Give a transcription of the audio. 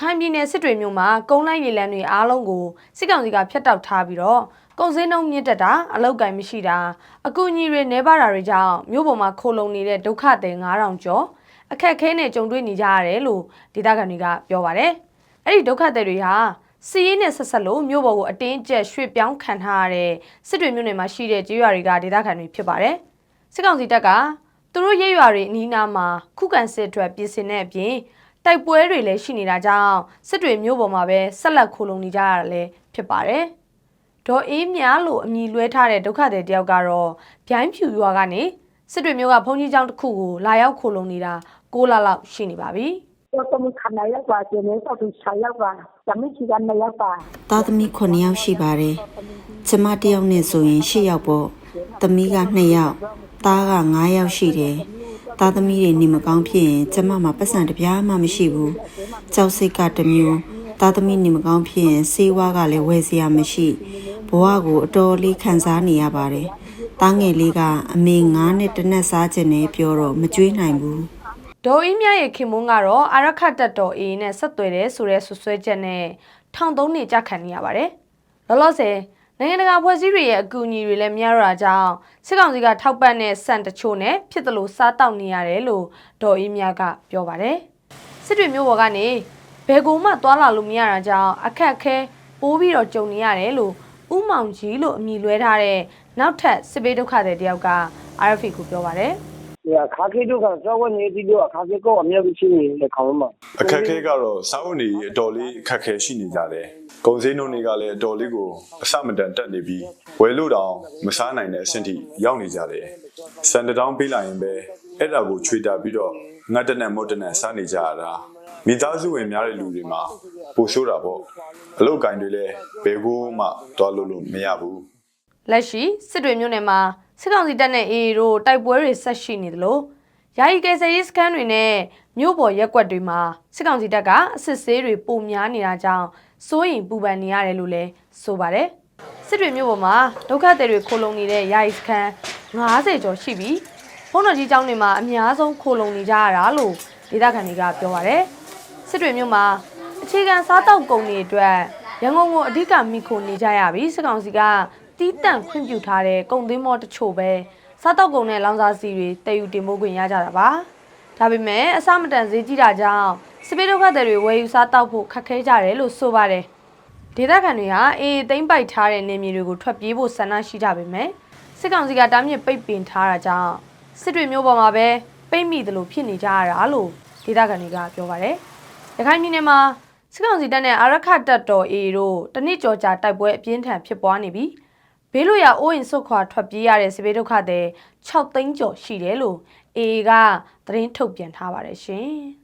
ခိုင်ပြည်နယ်စစ်တွေမြို့မှာကုန်းလိုက်ရေလမ်းတွေအားလုံးကိုစစ်ကောင်စီကဖျက်တောက်ထားပြီးတော့ကုန်စည်နှုန်းမြင့်တက်တာအလောက်ကင်မရှိတာအကူအညီတွေနှဲပါတာတွေကြောင့်မြို့ပေါ်မှာခိုလုံနေတဲ့ဒုက္ခသည်9000ကျော်အခက်အခဲနဲ့ကြုံတွေ့နေကြရတယ်လို့ဒေသခံတွေကပြောပါတယ်။အဲ့ဒီဒုက္ခသည်တွေဟာစီးရင်နဲ့ဆက်ဆက်လို့မြို့ပေါ်ကိုအတင်းကျပ်ရွှေ့ပြောင်းခံထားရတဲ့စစ်တွေမြို့နယ်မှာရှိတဲ့ကျေးရွာတွေကဒေသခံတွေဖြစ်ပါတယ်။စစ်ကောင်စီတပ်ကသူတို့ရဲရွာတွေအနီးအနားမှာခုခံစစ်အတွက်ပြင်ဆင်တဲ့အပြင် တိုက်ပွဲတွေလည်းရှိနေတာကြောင့်စစ်တွေမျိုးပေါ်မှာပဲဆက်လက်ခိုလုံနေကြရတာလည်းဖြစ်ပါတယ်။ဒေါ်အေးမြလို့အမည်လွဲထားတဲ့ဒုက္ခသည်တယောက်ကတော့ဗျိုင်းဖြူရွာကနေစစ်တွေမျိုးကဘုန်းကြီးကျောင်းတစ်ခုကိုလာရောက်ခိုလုံနေတာ6လလောက်ရှိနေပါပြီ။တော့တမခဏရောက်ပါကျနေတော့သူ6ရောက်ပါဇမချီက2ရောက်ပါသားသမီး9ယောက်ရှိပါတယ်။ကျမတစ်ယောက်နဲ့ဆိုရင်10ယောက်ပေါ့။သမီးက2ယောက်။သားက9ယောက်ရှိတယ်။ သားသမီးတွေနေမကောင်းဖြစ်ရင်ကျမမှာပတ်စံတစ်ပြားမှမရှိဘူး။ကြောက်စိတ်ကတစ်မျိုး။သားသမီးနေမကောင်းဖြစ်ရင်စေးဝါးကလည်းဝယ်စရာမရှိ။ဘဝကိုအတော်လေးခံစားနေရပါတယ်။သားငယ်လေးကအမေငားနဲ့တနက်စားခြင်းနဲ့ပြောတော့မကြွေးနိုင်ဘူး။ဒေါ်အင်းမြရဲ့ခင်မွန်းကတော့အာရခတ်တပ်တော်အေးနဲ့ဆက်သွယ်တယ်ဆိုတဲ့ဆွဆွဲချက်နဲ့ထောင်သုံးနေကြခံနေရပါတယ်။လောလောဆယ် နိုင်ငံတကာဖွဲ့စည်းတွေရဲ့အကူအညီတွေလည်းမရတော့တာကြောင့်စစ်ကောင်စီကထောက်ပံ့တဲ့စံတချို့နဲ့ဖြစ်သလိုစားတောက်နေရတယ်လို့ဒေါ်အင်းမြကပြောပါတယ်။စစ်တွေမျိုးပေါ်ကနေဘယ်ကူမှသွားလာလို့မရတာကြောင့်အခက်အခဲပိုးပြီးတော့ကြုံနေရတယ်လို့ဥမောင်ကြီးလို့အမည်လွဲထားတဲ့နောက်ထပ်စစ်ဘေးဒုက္ခတွေတယောက်က RFA ကိုပြောပါတယ်။ဒီအခါခေတ်တို့ကစောဝနေပြီးတော့အခါခေတ်ကောအမြဲတမ်းရှိနေတဲ့ခေါင်းမှာ အခက်အခဲကတော့စာအုပ်နေအတော်လေးအခက်အခဲရှိနေကြတယ်။ကုန်စည်နှုန်းတွေကလည်းအတော်လေးကိုအဆမတန်တက်နေပြီးဝယ်လို့တောင်မစားနိုင်တဲ့အဆင့်ထိရောက်နေကြတယ်။စံတတောင်းပေးလိုက်ရင်ပဲအဲ့ဒါကိုချွေတာပြီးတော့ငတ်တနက်မတ်တနက်စားနေကြရတာ။မိသားစုဝင်များတဲ့လူတွေမှာပိုဆိုးတာပေါ့။အလုတ်ကင်တွေလည်းဘယ်ကိုမှတွားလို့လို့မရဘူးလက်ရှိစစ်တွေမြို့နယ်မှာစစ်ကောင်စီတပ်နဲ့ AA တို့တိုက်ပွဲတွေဆက်ရှိနေသလိုယာယီကယ်ဆယ်ရေးစခန်းတွေနဲ့ မြို့ပေါ်ရက်ကွက်တွေမှာစစ်ကောင်စီတပ်ကအစစ်ဆေးတွေပုံများနေတာကြောင့်စိုးရိမ်ပူပန်နေရတယ်လို့လည်းဆိုပါတယ်စစ်တွေမြို့ပေါ်မှာဒုက္ခသည်တွေခိုလုံနေတဲ့ယာယီစခန်း90ကျော်ရှိပြီးဘုန်းတော်ကြီးကျောင်းတွေမှာအများဆုံးခိုလုံနေကြရတာလို့ဒေသခံတွေကပြောပါတယ်စစ်တွေမြို့မှာအခြေခံစားတောက်ကုန်တွေအတွက်ရန်ကုန်ကိုအဓိကမိခိုနေကြရပြီးစစ်ကောင်စီကတီးတန့်ခွင့်ပြုထားတဲ့ကုန်သင်းမောတချို့ပဲစားတောက်ကုန်နဲ့လောင်စာစီတွေတည်ယူတင်ပို့ခွင့်ရကြတာပါ ဒါပေမဲ့အစမတန်ဈေးကြီးတာကြောင့်စပီဒုက္ခသည်တွေဝယ်ယူစားတောက်ဖို့ခက်ခဲကြတယ်လို့ဆိုပါတယ်ဒေသခံတွေဟာအေးသိမ့်ပိုက်ထားတဲ့နေမြေတွေကိုထွက်ပြေးဖို့ဆန္ဒရှိကြပေမဲ့စစ်ကောင်စီကတားမြစ်ပိတ်ပင်ထားတာကြောင့်စစ်တွေမျိုးပေါ်မှာပဲပိတ်မိသလိုဖြစ်နေကြရတာလို့ဒေသခံတွေကပြောပါတယ်ရခိုင်ပြည်နယ်မှာစစ်ကောင်စီတပ်နဲ့အာရခတ်တပ်တော် AA တို့တနစ်ကြော်ကြာတိုက်ပွဲအပြင်းထန်ဖြစ်ပွားနေပြီး ဘေးလွရာအိုးရင်ဆုတ်ခွာထွက်ပြေးရတဲ့စစ်ဘေးဒုက္ခသည်6သိန်းကျော်ရှိတယ်လို့ AA ကသတင်းထုတ်ပြန်ထားပါတယ်ရှင်။